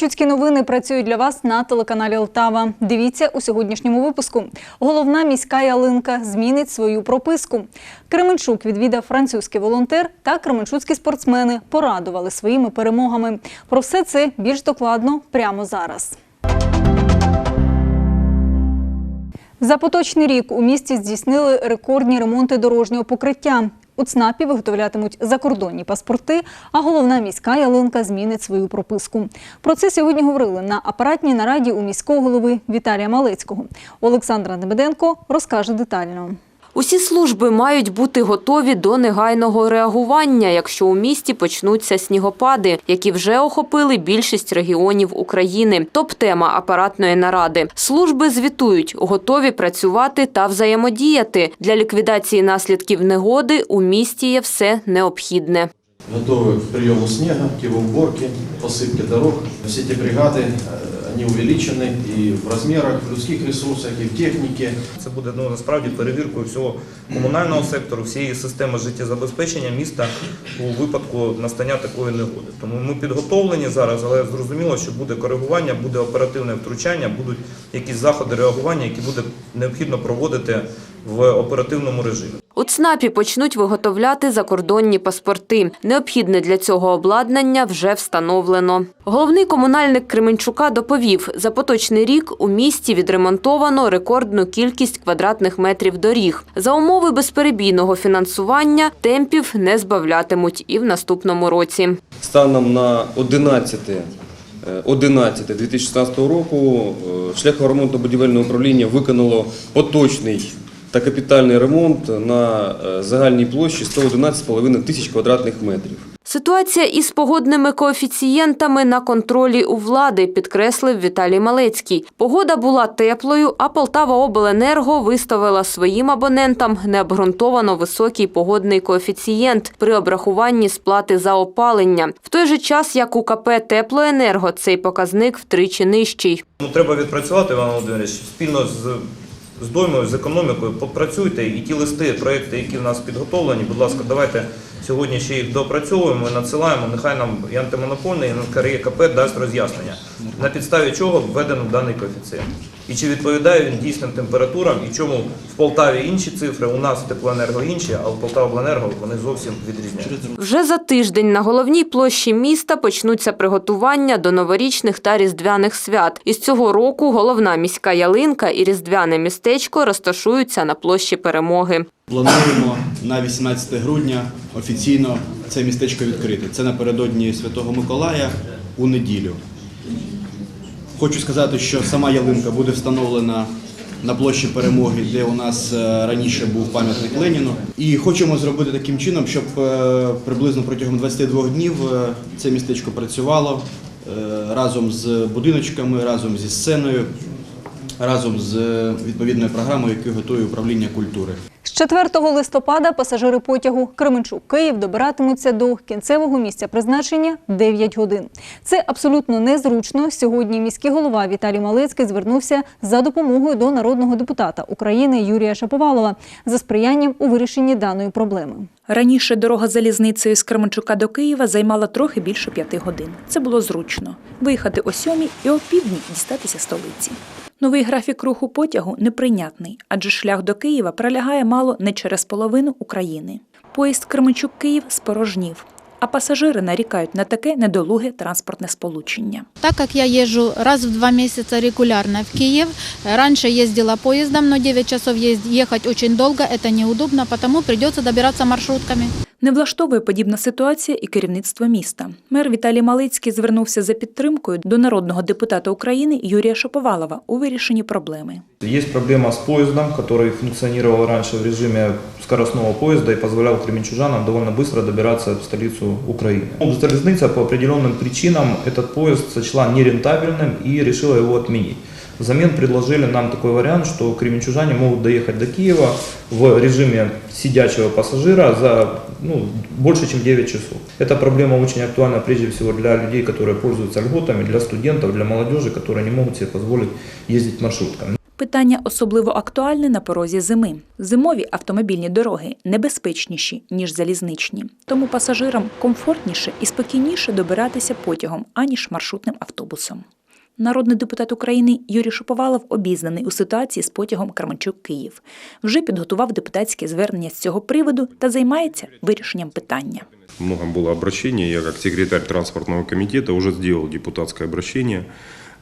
Кременчуцькі новини працюють для вас на телеканалі Олтава. Дивіться у сьогоднішньому випуску. Головна міська ялинка змінить свою прописку. Кременчук відвідав французький волонтер та кременчуцькі спортсмени порадували своїми перемогами. Про все це більш докладно прямо зараз. За поточний рік у місті здійснили рекордні ремонти дорожнього покриття. У ЦНАПі виготовлятимуть закордонні паспорти, а головна міська ялинка змінить свою прописку. Про це сьогодні говорили на апаратній нараді у міського голови Віталія Малецького. Олександра Небеденко розкаже детально. Усі служби мають бути готові до негайного реагування, якщо у місті почнуться снігопади, які вже охопили більшість регіонів України. Топ-тема апаратної наради. Служби звітують, готові працювати та взаємодіяти. Для ліквідації наслідків негоди у місті є все необхідне. готовы к приему снега, к его уборке, посыпке дорог. Все эти бригады, э, они увеличены и в размерах, в людских ресурсах, и в технике. Це буде ну, насправді перевіркою всього комунального сектору, всієї системи життєзабезпечення міста у випадку настання такої негоди. Тому ми підготовлені зараз, але зрозуміло, що буде коригування, буде оперативне втручання, будуть якісь заходи реагування, які буде необхідно проводити в оперативному режимі. У ЦНАПі почнуть виготовляти закордонні паспорти. Необхідне для цього обладнання вже встановлено. Головний комунальник Кременчука доповів, за поточний рік у місті відремонтовано рекордну кількість квадратних метрів доріг. За умови безперебійного фінансування темпів не збавлятимуть і в наступному році. Станом на 11 е, 11 2016 року е, шляхом ремонтно-будівельне управління виконало поточний та капітальний ремонт на е, загальній площі 111,5 тисяч квадратних метрів. Ситуація із погодними коефіцієнтами на контролі у влади, підкреслив Віталій Малецький. Погода була теплою, а Полтава Обленерго виставила своїм абонентам необґрунтовано високий погодний коефіцієнт при обрахуванні сплати за опалення. В той же час, як у КП Теплоенерго, цей показник втричі нижчий. Ну, треба відпрацювати, Іван Володимирович, спільно з, з доймою, з економікою, попрацюйте і ті листи, проекти, які в нас підготовлені, будь ласка, давайте сьогодні ще їх доопрацьовуємо і надсилаємо. Нехай нам і антимонопольний, і НКРЄКП дасть роз'яснення, на підставі чого введено даний коефіцієнт. І чи відповідає він дійсним температурам, і чому в Полтаві інші цифри, у нас теплоенерго інші, а в Полтавобленерго вони зовсім відрізняються. Вже за тиждень на головній площі міста почнуться приготування до новорічних та різдвяних свят. Із цього року головна міська ялинка і різдвяне містечко розташуються на площі перемоги. Плануємо на 18 грудня офіційно це містечко відкрити. Це напередодні Святого Миколая у неділю. Хочу сказати, що сама ялинка буде встановлена на площі перемоги, де у нас е, раніше був пам'ятник Леніну. І хочемо зробити таким чином, щоб е, приблизно протягом 22 днів е, це містечко працювало разом з будиночками, разом зі сценою, разом з відповідною програмою, яку готує управління культури. З 4 листопада пасажири потягу Кременчук-Київ добиратимуться до кінцевого місця призначення 9 годин. Це абсолютно незручно. Сьогодні міський голова Віталій Малецький звернувся за допомогою до народного депутата України Юрія Шаповалова за сприянням у вирішенні даної проблеми. Раніше дорога залізницею з Кременчука до Києва займала трохи більше п'яти годин. Це було зручно. Виїхати о сьомій і о півдні дістатися столиці. Новий графік руху потягу неприйнятний, адже шлях до Києва пролягає мало не через половину України. Поїзд Кременчук-Київ спорожнів, а пасажири нарікають на таке недолуге транспортне сполучення. Так як я їжджу раз в два місяці регулярно в Київ, раніше їздила поїздом, але но 9 часов їхати дуже очень це неудобно, тому придется добиратися маршрутками. Не влаштовує подібна ситуація і керівництво міста. Мер Віталій Малицький звернувся за підтримкою до народного депутата України Юрія Шаповалова у вирішенні проблеми. Есть проблема с поездом, который функционировал раньше в режиме скоростного поезда и позволял кременчужанам довольно быстро добираться в столицу Украины. Ну, Залезница по определенным причинам этот поезд сочла нерентабельным и решила его отменить. Взамен предложили нам такой вариант, что кременчужане могут доехать до Киева в режиме сидячего пассажира за ну, больше, чем 9 часов. Эта проблема очень актуальна прежде всего для людей, которые пользуются льготами, для студентов, для молодежи, которые не могут себе позволить ездить маршрутками. Питання особливо актуальне на порозі зими. Зимові автомобільні дороги небезпечніші, ніж залізничні. Тому пасажирам комфортніше і спокійніше добиратися потягом, аніж маршрутним автобусом. Народний депутат України Юрій Шуповалов обізнаний у ситуації з потягом Кременчук-Київ. Вже підготував депутатське звернення з цього приводу та займається вирішенням питання. Много было обращений. Я как секретарь транспортного комитета уже сделал депутатское обращение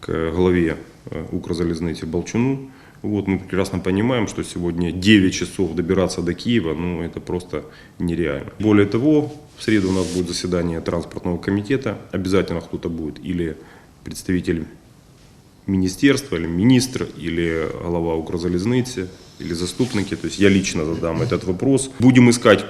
к главе э, Укрзалезницы Болчуну. Вот, мы прекрасно понимаем, что сегодня 9 часов добираться до Киева, ну это просто нереально. Более того, в среду у нас будет заседание транспортного комитета. Обязательно кто-то будет или представитель министерства, или министр, или глава Укрзалезницы, или заступники. То есть я лично задам этот вопрос. Будем искать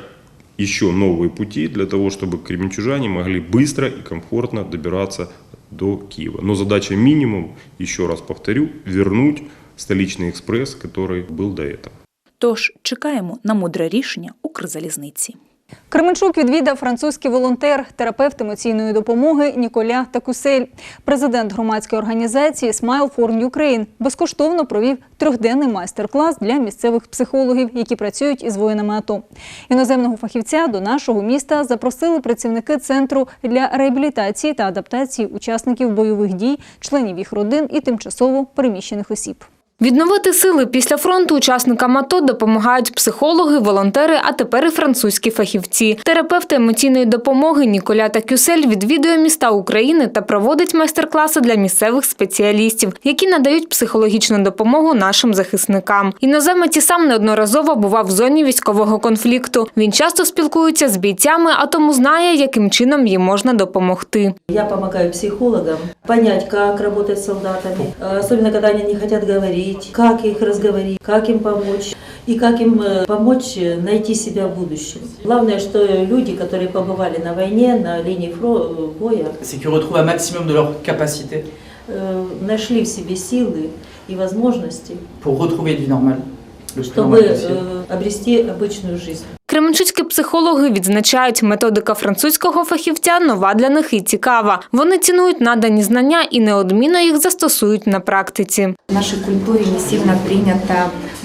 еще новые пути для того, чтобы кременчужане могли быстро и комфортно добираться до Киева. Но задача минимум, еще раз повторю, вернуть столичный экспресс, который был до этого. Тож чекаємо на мудре рішення Укрзалізниці. Кременчук відвідав французький волонтер, терапевт емоційної допомоги Ніколя Такусель. Президент громадської організації Smile for Ukraine безкоштовно провів трьохденний майстер-клас для місцевих психологів, які працюють із воїнами АТО. Іноземного фахівця до нашого міста запросили працівники центру для реабілітації та адаптації учасників бойових дій, членів їх родин і тимчасово переміщених осіб. Відновити сили після фронту учасникам АТО допомагають психологи, волонтери, а тепер і французькі фахівці. Терапевт емоційної допомоги Ніколя Такюсель відвідує міста України та проводить майстер-класи для місцевих спеціалістів, які надають психологічну допомогу нашим захисникам. Іноземець і сам неодноразово бував в зоні військового конфлікту. Він часто спілкується з бійцями, а тому знає, яким чином їм можна допомогти. Я помогаю психологам понять, как работать с солдатами, э, особенно когда они не хотят развить, как их разговорить, как им помочь и как им э, помочь э, найти себя в будущем. Главное, что люди, которые побывали на войне, на линии э, боя, нашли в себе силы и возможности, чтобы обрести обычную жизнь. Кременчуцькі психологи відзначають, методика французького фахівця нова для них і цікава. Вони цінують надані знання і неодмінно їх застосують на практиці. В нашей культуре не сильно принято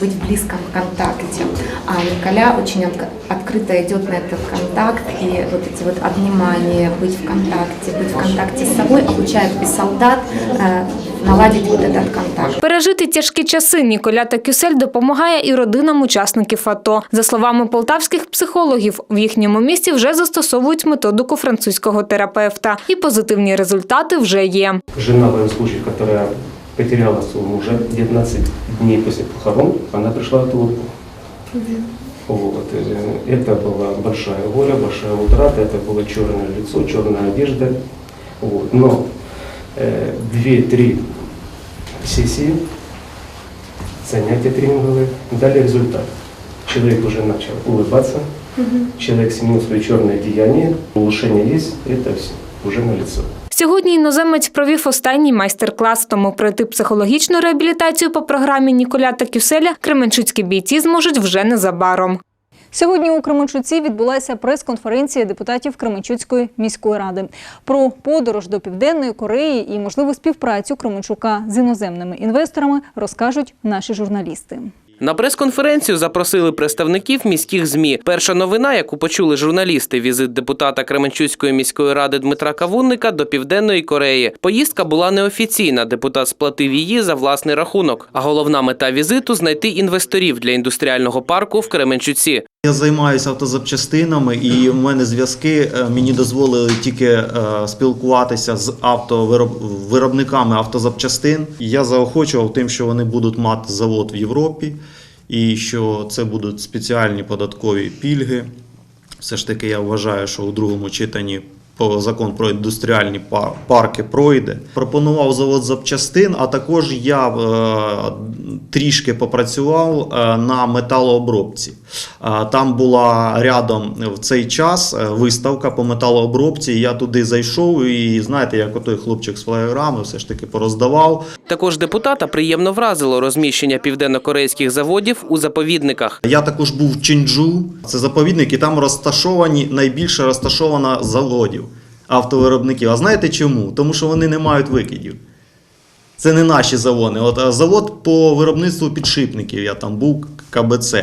быть в близком контакте, а Николя очень отк- открыто идет на этот контакт, и вот эти вот обнимания, быть в контакте, быть в контакте с собой обучает и солдат э, наладить вот этот контакт. Пережити тяжкі часи Ніколя та Кюсель допомагає і родинам учасників АТО. За словами полтавських психологів, в їхньому місті вже застосовують методику французького терапевта, і позитивні результати вже є. Жена военнослужащих, которая потеряла своего мужа 19 дней после похорон, она пришла в отводку. Вот. э, Это была большая горе, большая утрата, это было черное лицо, черная одежда. Вот. Но э, две-три сессии, занятия тренинговые дали результат. Человек уже начал улыбаться, человек сменил свое черное деяние, улучшение есть, это все уже на лицо. Сьогодні іноземець провів останній майстер-клас, тому пройти психологічну реабілітацію по програмі Ніколя та Кюселя кременчуцькі бійці зможуть вже незабаром. Сьогодні у Кременчуці відбулася прес-конференція депутатів Кременчуцької міської ради про подорож до Південної Кореї і можливу співпрацю Кременчука з іноземними інвесторами розкажуть наші журналісти. На прес-конференцію запросили представників міських ЗМІ. Перша новина, яку почули журналісти, візит депутата Кременчуцької міської ради Дмитра Кавунника до Південної Кореї. Поїздка була неофіційна. Депутат сплатив її за власний рахунок. А головна мета візиту знайти інвесторів для індустріального парку в Кременчуці. Я займаюся автозапчастинами, і в мене зв'язки е, мені дозволили тільки е, спілкуватися з автовиробниками автозапчастин. Я заохочував тим, що вони будуть мати завод в Європі, і що це будуть спеціальні податкові пільги. Все ж таки, я вважаю, що у другому читанні закон про індустріальні па- парки пройде. Пропонував завод запчастин, а також я е, трішки попрацював е, на металообробці. Е, там була рядом в цей час е, виставка по металообробці. Я туди зайшов і знаєте, як отой хлопчик з флаєрами все ж таки пороздавав. Також депутата приємно вразило розміщення південнокорейських заводів у заповідниках. Я також був в Чинджу, це заповідник, і там розташовані найбільше розташовано заводів автовиробників. А знаєте чому? Тому що вони не мають викидів. Це не наші заводи. От завод по виробництву підшипників, я там був КБЦ.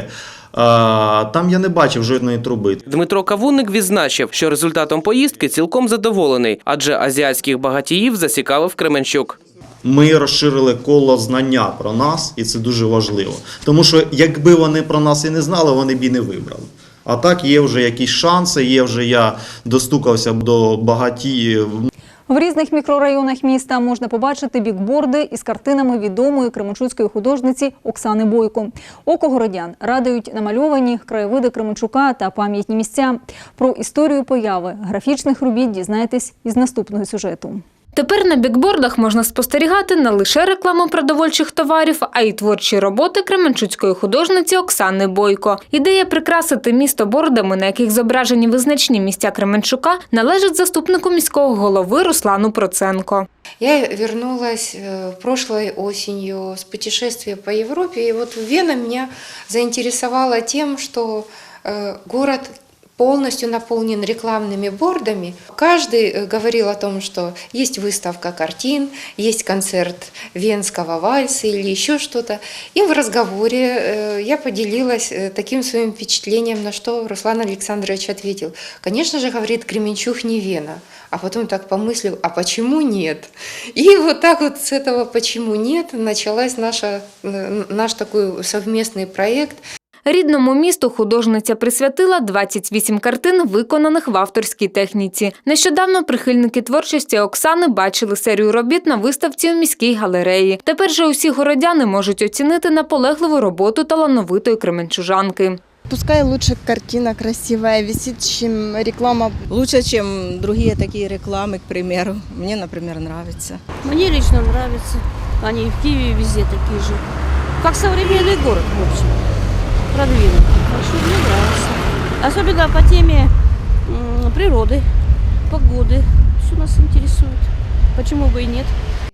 А, там я не бачив жодної труби. Дмитро Кавунник відзначив, що результатом поїздки цілком задоволений, адже азіатських багатіїв зацікавив Кременчук. Ми розширили коло знання про нас, і це дуже важливо. Тому що якби вони про нас і не знали, вони б і не вибрали. А так є вже якісь шанси, є вже я достукався до багатіїв. В різних мікрорайонах міста можна побачити бікборди із картинами відомої кременчуцької художниці Оксани Бойко. Око городян радують намальовані краєвиди Кременчука та пам'ятні місця. Про історію появи графічних робіт дізнаєтесь із наступного сюжету. Тепер на бікбордах можна спостерігати не лише рекламу продовольчих товарів, а й творчі роботи кременчуцької художниці Оксани Бойко. Ідея прикрасити місто бордами, на яких зображені визначні місця Кременчука, належить заступнику міського голови Руслану Проценко. Я вернулась э, прошлой осенью с путешествия по Европе, и вот Вена меня заинтересовала тем, что э, город полностью наполнен рекламными бордами. Каждый э, говорил о том, что есть выставка картин, есть концерт венского вальса или еще что-то. И в разговоре э, я поделилась э, таким своим впечатлением, на что Руслан Александрович ответил. Конечно же, говорит, Кременчуг не Вена. А потом так помыслил, а почему нет? И вот так вот с этого «почему нет» началась наша, наш такой совместный проект. Рідному місту художниця присвятила 28 картин, виконаних в авторській техніці. Нещодавно прихильники творчості Оксани бачили серію робіт на виставці у міській галереї. Тепер же усі городяни можуть оцінити наполегливу роботу талановитої кременчужанки. Пускай лучше картина красивая висит, чем реклама. Лучше, чем другие такие рекламы, к примеру. Мне, например, нравится. Мне лично нравится. Они в Киеве везде такие же. Как современный город, в общем Продвинутый. Хорошо, мне нравится. Особенно по теме м, природы, погоды. Все нас интересует. Почему бы и нет?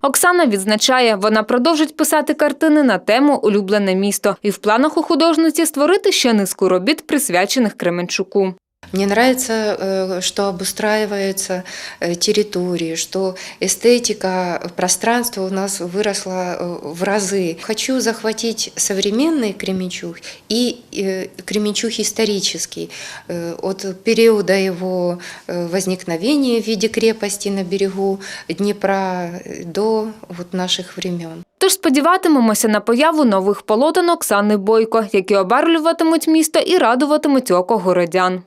Оксана відзначає, вона продовжить писати картини на тему Улюблене місто і в планах у художниці створити ще низку робіт, присвячених Кременчуку. Мне нравится, э, что обустраиваются э, территории, что эстетика пространства у нас выросла э, в разы. Хочу захватить современный Кременчуг и э, Кременчуг исторический. Э, От периода его э, возникновения в виде крепости на берегу Днепра до вот наших времен. Тож сподіватимемося на появу нових полотен Оксани Бойко, які обарлюватимуть місто і радуватимуть око городян.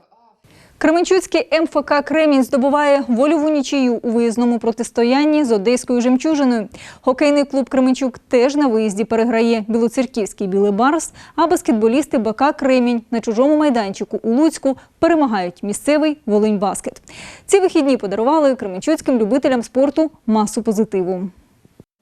Кременчуцький МФК Кремінь здобуває вольову нічию у виїзному протистоянні з одеською жемчужиною. Хокейний клуб Кременчук теж на виїзді переграє білоцерківський білий барс, а баскетболісти БК Кремінь на чужому майданчику у Луцьку перемагають місцевий Волинь Баскет. Ці вихідні подарували кременчуцьким любителям спорту масу позитиву.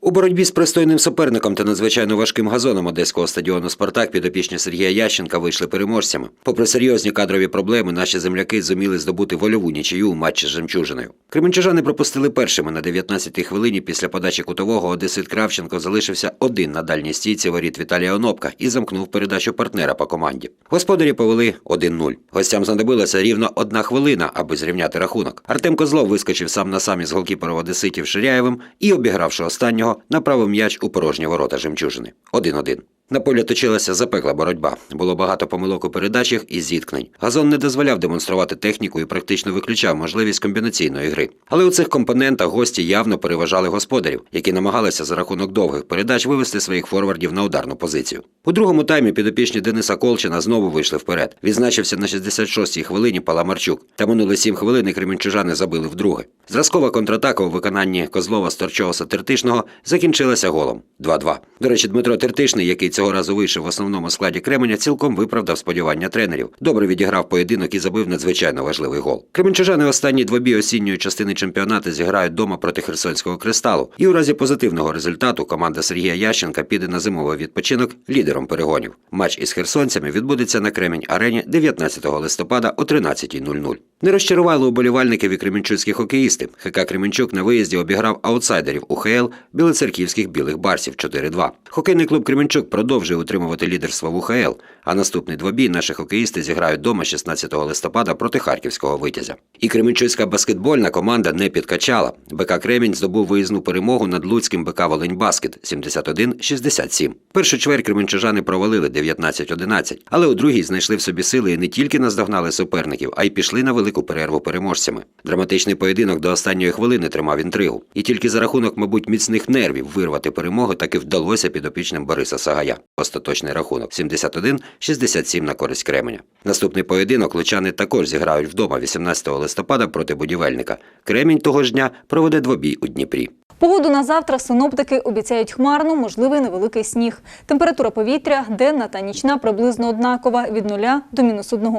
У боротьбі з пристойним суперником та надзвичайно важким газоном одеського стадіону Спартак підопічні Сергія Ященка вийшли переможцями. Попри серйозні кадрові проблеми, наші земляки зуміли здобути вольову нічию у матчі з жемчужиною. Кременчужани пропустили першими на 19-й хвилині після подачі кутового. Одесит Кравченко залишився один на дальній стійці воріт Віталія Онопка і замкнув передачу партнера по команді. Господарі повели 1-0. Гостям знадобилася рівно одна хвилина, аби зрівняти рахунок. Артем Козлов вискочив сам на сам із голкіпером Одеситів Ширяєвим і, обігравши останнього, направив м'яч у порожні ворота жемчужини. 1-1. На полі точилася запекла боротьба. Було багато помилок у передачах і зіткнень. Газон не дозволяв демонструвати техніку і практично виключав можливість комбінаційної гри. Але у цих компонентах гості явно переважали господарів, які намагалися за рахунок довгих передач вивести своїх форвардів на ударну позицію. У другому таймі підопічні Дениса Колчина знову вийшли вперед. Відзначився на 66-й хвилині Паламарчук. Та минули 7 хвилин і кременчужани забили вдруге. Зразкова контратака у виконанні Козлова Сторчогоса Тертишного закінчилася голом 2-2. До речі, Дмитро Тертишний, який цього разу вийшов в основному складі Кременя, цілком виправдав сподівання тренерів. Добре відіграв поєдинок і забив надзвичайно важливий гол. Кременчужани останні двобій осінньої частини чемпіонату зіграють дома проти Херсонського кристалу. І у разі позитивного результату команда Сергія Ященка піде на зимовий відпочинок лідером перегонів. Матч із херсонцями відбудеться на Кремінь арені 19 листопада о 13.00. Не розчарували уболівальників і кременчуцькі хокеїсти. ХК Кременчук на виїзді обіграв аутсайдерів УХЛ білоцерківських білих барсів 4-2. Хокейний клуб Кременчук продовжує продовжує утримувати лідерство в УХЛ, а наступний двобій наші хокеїсти зіграють дома 16 листопада проти харківського витязя. І Кременчуцька баскетбольна команда не підкачала. БК Кремінь здобув виїзну перемогу над Луцьким БК Волинь Баскет 71-67. Першу чверть кременчужани провалили 19-11, але у другій знайшли в собі сили і не тільки наздогнали суперників, а й пішли на велику перерву переможцями. Драматичний поєдинок до останньої хвилини тримав інтригу. І тільки за рахунок, мабуть, міцних нервів вирвати перемогу таки вдалося підопічним Бориса Сагая. Остаточний рахунок 71-67 на користь Кременя. Наступний поєдинок лучани також зіграють вдома 18 листопада проти будівельника. Кремінь того ж дня проведе двобій у Дніпрі. Погоду на завтра синоптики обіцяють хмарну, можливий невеликий сніг. Температура повітря денна та нічна приблизно однакова від 0 до мінус 1.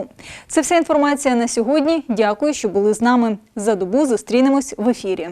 Це вся інформація на сьогодні. Дякую, що були з нами. За добу зустрінемось в ефірі.